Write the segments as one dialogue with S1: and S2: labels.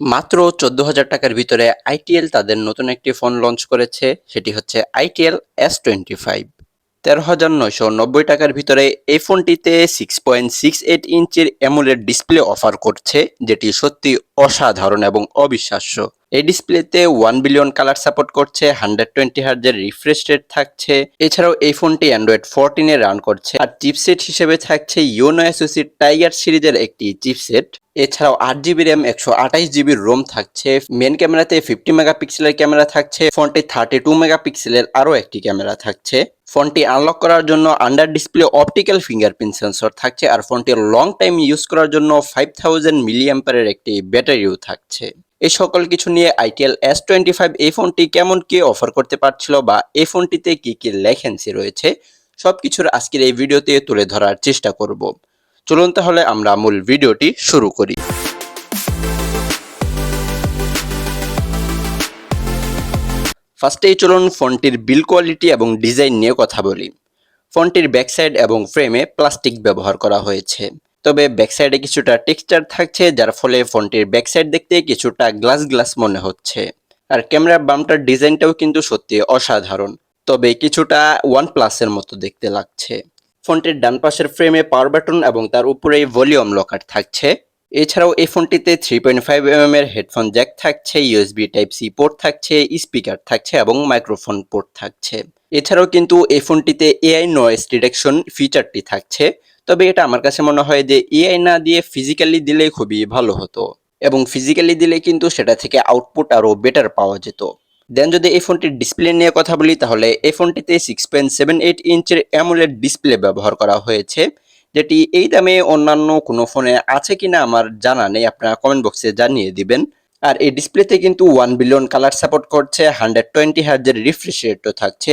S1: মাত্র চোদ্দ হাজার টাকার ভিতরে আইটিএল তাদের নতুন একটি ফোন লঞ্চ করেছে, সেটি হচ্ছে আইটিএল এস টোয়েন্টি ফাইভ। তেরো হাজার নয়শো নব্বই টাকার ভিতরে এই ফোনটিতে সিক্স পয়েন্ট সিক্স এইট ইঞ্চির অ্যামুলেট ডিসপ্লে অফার করছে, যেটি সত্যি অসাধারণ এবং অবিশ্বাস্য। এই ডিসপ্লেতে ওয়ান বিলিয়ন কালার সাপোর্ট করছে হান্ড্রেড টোয়েন্টি হার্জের রিফ্রেশ রেট থাকছে। এছাড়াও এই ফোনটি অ্যান্ড্রয়েড ফোরটিনে রান করছে। আর চিপসেট হিসেবে থাকছে ইউনো অ্যাসোসি টাইগার সিরিজের একটি চিপসেট এছাড়াও আট জিবি র্যাম একশো আঠাইশ জিবি রোম থাকছে। মেন ক্যামেরাতে ফিফটি মেগাপিক্সেলের ক্যামেরা থাকছে। ফোনটি থার্টি টু মেগাপিক্সেলের আরও একটি ক্যামেরা থাকছে। ফোনটি আনলক করার জন্য under display optical fingerprint sensor থাকছে। আর ফোনটি লং টাইম ইউজ করার জন্য ফাইভ থাউজেন্ড মিলিয়াম্পারের একটি ব্যাটারিও থাকছে। এই সকল কিছু নিয়ে আইটিএল এস টোয়েন্টি ফাইভ এই ফোনটি কেমন কি অফার করতে পারছিল বা এই ফোনটিতে কি কি লেখেন্সি রয়েছে সব কিছুর আজকের এই ভিডিওতে তুলে ধরার চেষ্টা করব। চলুন তাহলে আমরা মূল ভিডিওটি শুরু করি। ফার্স্টেই চলুন ফোনটির বিল কোয়ালিটি এবং ডিজাইন নিয়ে কথা বলি। ফোনটির ব্যাকসাইড এবং ফ্রেমে প্লাস্টিক ব্যবহার করা হয়েছে। তবে ব্যাকসাইডে কিছুটা টেক্সচার থাকছে, যার ফলে ফোনটির ব্যাকসাইড দেখতে কিছুটা গ্লাস গ্লাস মনে হচ্ছে। আর ক্যামেরার বামটার ডিজাইনটাও কিন্তু সত্যি অসাধারণ, তবে কিছুটা ওয়ান প্লাসের মতো দেখতে লাগছে। ফোনটির ডান পাশের ফ্রেমে পাওয়ার বাটন এবং তার উপরে ভলিউম লকার থাকছে। এছাড়াও এই ফোনটিতে থ্রি পয়েন্ট ফাইভ এম এর হেডফোন জ্যাক থাকছে ইউএসবি টাইপ সি পোর্ট থাকছে স্পিকার থাকছে এবং মাইক্রোফোন পোর্ট থাকছে। এছাড়াও কিন্তু এই ফোনটিতে এআই নয়েস ডিটেকশন ফিচারটি থাকছে। তবে এটা আমার কাছে মনে হয় যে এআই না দিয়ে ফিজিক্যালি দিলে খুবই ভালো হতো। এবং ফিজিক্যালি দিলে কিন্তু সেটা থেকে আউটপুট আরও বেটার পাওয়া যেত। দেন যদি এই ফোনটির ডিসপ্লে নিয়ে কথা বলি, তাহলে এই ফোনটিতে সিক্স পয়েন্ট সেভেন এইট ইঞ্চের অ্যামুলেট ডিসপ্লে ব্যবহার করা হয়েছে। যেটি এই দামে অন্যান্য কোনো ফোনে আছে কিনা আমার জানা নেই, আপনারা কমেন্ট বক্সে জানিয়ে দিবেন। আর এই ডিসপ্লেতে কিন্তু ওয়ান বিলিয়ন কালার সাপোর্ট করছে হান্ড্রেড টোয়েন্টি হার্জের রিফ্রেশ রেটও থাকছে।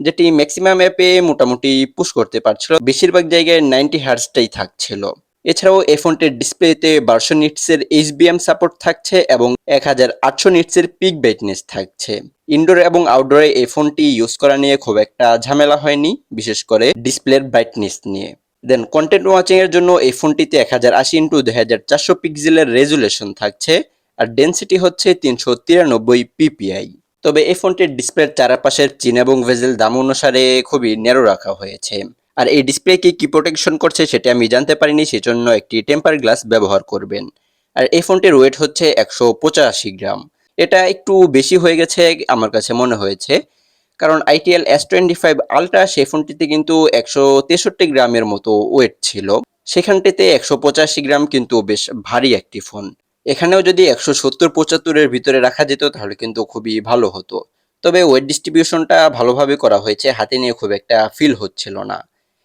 S1: যেটি ম্যাক্সিমাম অ্যাপে মোটামুটি পুশ করতে পারছিল। বেশিরভাগ জায়গায় নাইনটি হার্জটাই থাকছিল। এছাড়াও এই ফোনটির ডিসপ্লেতে বারোশো নিটসের এইচবিএম সাপোর্ট থাকছে এবং এক হাজার আটশো নিটসের পিক ব্রাইটনেস থাকছে। ইনডোর এবং আউটডোরে এই ফোনটি ইউজ করা নিয়ে খুব একটা ঝামেলা হয়নি, বিশেষ করে ডিসপ্লের ব্রাইটনেস নিয়ে। দেন কন্টেন্ট ওয়াচিং এর জন্য এই ফোনটিতে এক হাজার আশি ইন্টু দুই হাজার চারশো পিক্সেলের রেজুলেশন থাকছে, আর ডেন্সিটি হচ্ছে তিনশো তিরানব্বই পিপিআই তবে এই ফোনটির ডিসপ্লের চারপাশের চিন এবং ভেজেল দাম অনুসারে খুবই ন্যারো রাখা হয়েছে। আর এই ডিসপ্লে কি কি প্রোটেকশন করছে সেটা আমি জানতে পারিনি, সেজন্য একটি টেম্পার গ্লাস ব্যবহার করবেন। আর এই ফোনটির ওয়েট হচ্ছে একশো পঁচাশি গ্রাম। এটা একটু বেশি হয়ে গেছে, আমার কাছে মনে হয়েছে। কারণ itel S twenty five ultra সেই ফোনটিতে কিন্তু একশো তেষট্টি গ্রামের মতো ওয়েট ছিল। সেখানটিতে একশো পঁচাশি গ্রাম কিন্তু বেশ ভারী একটি ফোন। এখানেও যদি একশো সত্তর পঁচাত্তরের ভিতরে রাখা যেত, তাহলে কিন্তু খুবই ভালো হতো। তবে ওয়েট ডিস্ট্রিবিউশনটা ভালোভাবে করা হয়েছে, হাতে নিয়ে খুব একটা ফিল হচ্ছিল না।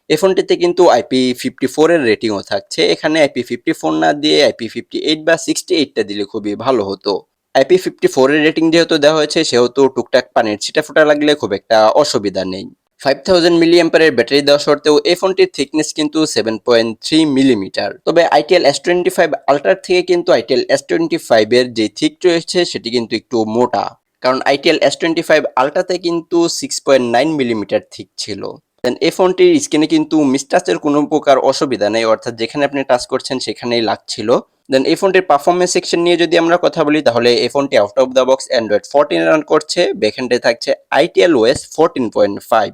S1: এই ফোনটিতে কিন্তু আইপি ফিফটি ফোরের রেটিংও থাকছে। এখানে আইপি ফিফটি ফোর না দিয়ে আইপি ফিফটি এইট বা সিক্সটি এইটটা দিলে খুবই ভালো হতো। আইপি ফিফটি ফোরের রেটিং যেহেতু দেওয়া হয়েছে, সেহেতু টুকটাক পানির ছিটা ফোটা লাগলে খুব একটা অসুবিধা নেই। ফাইভ থাউজেন্ড মিলিয়াম্পারের ব্যাটারি দেওয়া সত্ত্বেও এই ফোনটির থিকনেস কিন্তু সেভেন পয়েন্ট থ্রি মিলিমিটার তবে আইটিএল এস টোয়েন্টি ফাইভ আলট্রার থেকে কিন্তু আইটিএল এস টোয়েন্টি ফাইভের যে থিক রয়েছে, সেটি কিন্তু একটু মোটা। কারণ আইটিএল এস টোয়েন্টি ফাইভ আলট্রাতে কিন্তু six point nine millimetre thick ছিল। দেন এই ফোনটির স্ক্রিনে কিন্তু মিসটাচের কোনো প্রকার অসুবিধা নেই, অর্থাৎ যেখানে আপনি টাচ করছেন, সেখানেই লাগছিল। দেন এই ফোনটির পারফরমেন্স সেকশন নিয়ে যদি আমরা কথা বলি, তাহলে এই ফোনটি out of the box Android fourteen run করছে ব্যাকহ্যান্ডে থাকছে itel OS fourteen point five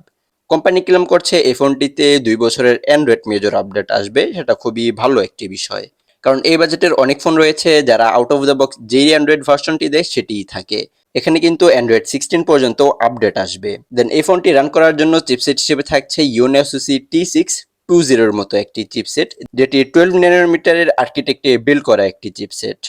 S1: company claim করছে, এই ফোনটিতে দুই বছরের অ্যান্ড্রয়েড মেজর আপডেট আসবে, সেটা খুবই ভালো একটি বিষয়। কারণ এই বাজেটের অনেক ফোন রয়েছে, যারা আউট অফ দ্য বক্স যেই অ্যান্ড্রয়েড ভার্সনটি দেয়, সেটিই থাকে। এখানে কিন্তু অ্যান্ড্রয়েড সিক্সটিন পর্যন্ত আপডেট আসবে। দেন এই ফোনটি রান করার জন্য চিপসেট হিসেবে থাকছে ইউনেসুসি টি সিক্স টু জিরোর মতো একটি চিপসেট যেটি টুয়েলভ ন্যানোমিটারের আর্কিটেক্টে বিল্ড করা একটি চিপসেট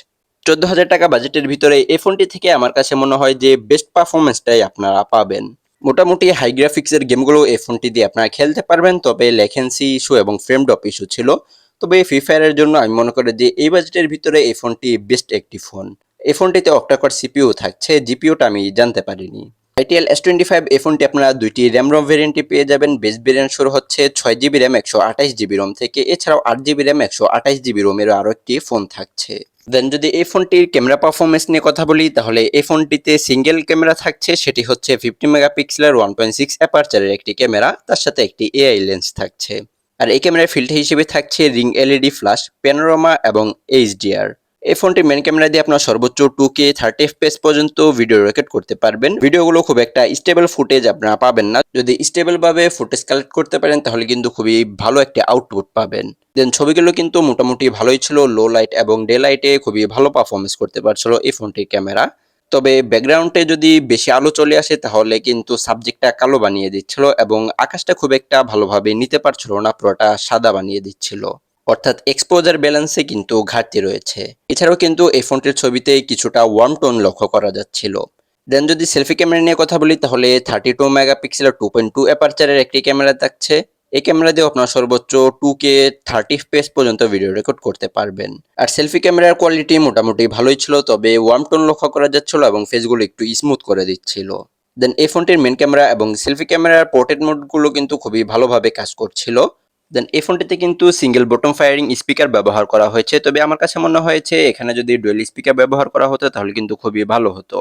S1: চোদ্দ হাজার টাকা বাজেটের ভিতরে এই ফোনটি থেকে আমার কাছে মনে হয় যে বেস্ট পারফরমেন্সটাই আপনারা পাবেন। মোটামুটি হাই গ্রাফিক্সের গেমগুলো এই ফোনটি দিয়ে আপনারা খেলতে পারবেন। তবে লেখেন্সি ইস্যু এবং ফ্রেম ড্রপ ইস্যু ছিল। তবে ফ্রি ফায়ারের জন্য আমি মনে করি যে এই বাজেটের ভিতরে এই ফোনটি বেস্ট একটি ফোন এই ফোনটিতে অক্টাকর সিপিও থাকছে জিপিওটা আমি জানতে পারিনি। আইটিএল এস টোয়েন্টি ফাইভ এই ফোনটি আপনারা দুইটি র্যাম রম ভেরিয়েন্টটি পেয়ে যাবেন। বেস ভেরিয়েন্ট শুরু হচ্ছে ছয় জিবি র্যাম একশো আঠাশ জিবি রোম থেকে। এছাড়াও আট জিবি র্যাম একশো আঠাশ জিবি রোমেরও আরও একটি ফোন থাকছে। দেন যদি এই ফোনটির ক্যামেরা পারফরমেন্স নিয়ে কথা বলি, তাহলে এই ফোনটিতে সিঙ্গেল ক্যামেরা থাকছে, সেটি হচ্ছে ফিফটি মেগাপিক্সেলের ওয়ান পয়েন্ট সিক্স অ্যাপারচারের একটি ক্যামেরা তার সাথে একটি এআই লেন্স থাকছে। আর এই ক্যামেরার ফিল্টার হিসেবে থাকছে রিং এলইডি ফ্ল্যাশ প্যানোরামা এবং এইচডিআর এই ফোনটি মেন ক্যামেরা দিয়ে আপনার সর্বোচ্চ টু কে থার্টি এফপিএস পর্যন্ত ভিডিও রেকর্ড করতে পারবেন। ভিডিওগুলো খুব একটা স্টেবল ফুটেজ আপনারা পাবেন না। যদি স্টেবল ভাবে ফুটেজ কালেক্ট করতে পারেন, তাহলে কিন্তু খুবই ভালো একটা আউটপুট পাবেন। দেন ছবিগুলো কিন্তু মোটামুটি ভালোই ছিল লো লাইট এবং ডে লাইটে খুবই ভালো পারফরমেন্স করতে পারছিল এই ফোনটির ক্যামেরা তবে ব্যাকগ্রাউন্ডে যদি বেশি আলো চলে আসে, তাহলে কিন্তু সাবজেক্টটা কালো বানিয়ে দিচ্ছিল এবং আকাশটা খুব একটা ভালোভাবে নিতে পারছিল না, পুরোটা সাদা বানিয়ে দিচ্ছিল। অর্থাৎ এক্সপোজার ব্যালেন্সে কিন্তু ঘাটতি রয়েছে। এছাড়াও কিন্তু এই ফোনটির ছবিতে কিছুটা ওয়ার্ম টোন লক্ষ্য করা যাচ্ছিল। দেন যদি সেলফি ক্যামেরা নিয়ে কথা বলি, তাহলে থার্টি টু মেগাপিক্সেলের টু পয়েন্ট টু অ্যাপারচারের একটি ক্যামেরা থাকছে। এই ক্যামেরা দিয়ে আপনার সর্বোচ্চ টু কে থার্টি পেস পর্যন্ত ভিডিও রেকর্ড করতে পারবেন। আর সেলফি ক্যামেরার কোয়ালিটি মোটামুটি ভালোই ছিল, তবে ওয়ার্ম টোন লক্ষ্য করা যাচ্ছিল এবং ফেসগুলো একটু স্মুথ করে দিচ্ছিল। দেন এই ফোনটির মেন ক্যামেরা এবং সেলফি ক্যামেরার পোর্ট্রেট মোডগুলো কিন্তু খুবই ভালোভাবে কাজ করছিল। দেন এই ফোনটিতে কিন্তু সিঙ্গেল বটম ফায়ারিং স্পিকার ব্যবহার করা হয়েছে। তবে আমার কাছে মনে হয়েছে, এখানে যদি ডুয়েল স্পিকার ব্যবহার করা হতো, তাহলে কিন্তু খুবই ভালো হতো।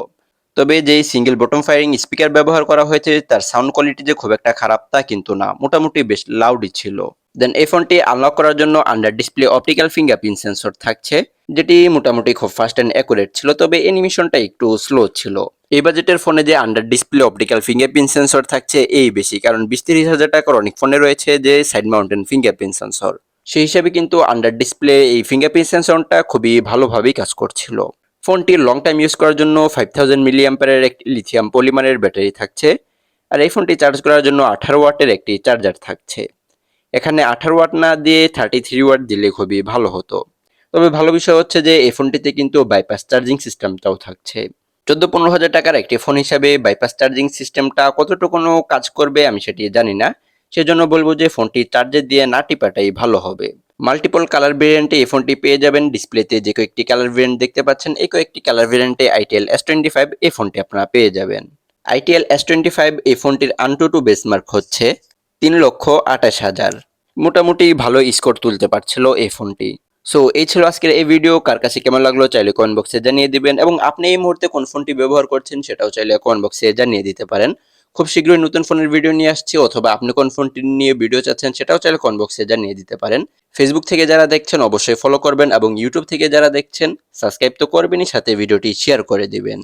S1: তবে যেই সিঙ্গেল বটম ফায়ারিং স্পিকার ব্যবহার করা হয়েছে, তার সাউন্ড কোয়ালিটি যে খুব একটা খারাপ তা কিন্তু না। মোটামুটি বেশ লাউডই ছিল। দেন এই ফোনটি আনলক করার জন্য under display optical fingerprint sensor থাকছে, যেটি মোটামুটি খুব ফাস্ট অ্যান্ড অ্যাকুরেট ছিল। তবে অ্যানিমেশনটা একটু স্লো ছিল। এই বাজেটের ফোনে যে under display optical fingerprint sensor থাকছে, এই বেশি। কারণ বিশ তিরিশ হাজার টাকার অনেক ফোনে রয়েছে যে সাইড মাউন্টেন ফিঙ্গারপ্রিন্ট সেন্সর সেই হিসাবে কিন্তু আন্ডার ডিসপ্লে এই ফিঙ্গারপ্রিন্ট সেন্সরটা খুবই ভালোভাবেই কাজ করছিল। ফোনটি লং টাইম ইউজ করার জন্য ফাইভ থাউজেন্ড মিলিয়াম্পারের একটি লিথিয়াম পলিমারের ব্যাটারি থাকছে। আর এই ফোনটি চার্জ করার জন্য আঠারো ওয়াটের একটি চার্জার থাকছে। এখানে আঠারো ওয়াট না দিয়ে থার্টি থ্রি ওয়াট দিলে খুবই ভালো হতো। তবে ভালো বিষয় হচ্ছে যে এই ফোনটিতে কিন্তু বাইপাস চার্জিং সিস্টেমটাও থাকছে। চোদ্দ পনেরো হাজার টাকার একটি ফোন হিসাবে বাইপাস চার্জিং সিস্টেমটা কতটুকু কাজ করবে আমি সেটি জানি না। সেজন্য বলব যে ফোনটি চার্জে দিয়ে না টিপাটাই ভালো হবে। মাল্টিপল কালার ভেরিয়েন্টে এই ফোনটি পেয়ে যাবেন। ডিসপ্লেতে যে কয়েকটি কালার ভেরিয়েন্ট দেখতে পাচ্ছেন, এই কয়েকটি কালার ভেরিয়েন্টে আইটিএল এস টোয়েন্টি ফাইভ এই ফোনটি আপনারা পেয়ে যাবেন। আইটিএল এস টোয়েন্টি ফাইভ এই ফোনটির আনটু টু বেসমার্ক হচ্ছে তিন লক্ষ আঠাশ হাজার। মোটামুটি ভালো স্কোর তুলতে পারছিল এই ফোনটি। সো এই ছিল আজকের এই ভিডিও কার কাছে কেমন লাগল চাইলে কমেন্ট বক্সে জানিয়ে দিবেন। এবং আপনি এই মুহূর্তে কোন ফোনটি ব্যবহার করছেন সেটাও চাইলে কমেন্ট বক্সে জানিয়ে দিতে পারেন। খুব শীঘ্রই নতুন ফোনের ভিডিও নিয়ে আসছি, অথবা আপনি কোন ফোনটি নিয়ে ভিডিও চাচ্ছেন সেটাও চাইলে কমেন্ট বক্সে জানিয়ে দিতে পারেন। ফেসবুক থেকে যারা দেখছেন, অবশ্যই ফলো করবেন এবং ইউটিউব থেকে যারা দেখছেন সাবস্ক্রাইব তো করবেনই, সাথে ভিডিওটি শেয়ার করে দিবেন।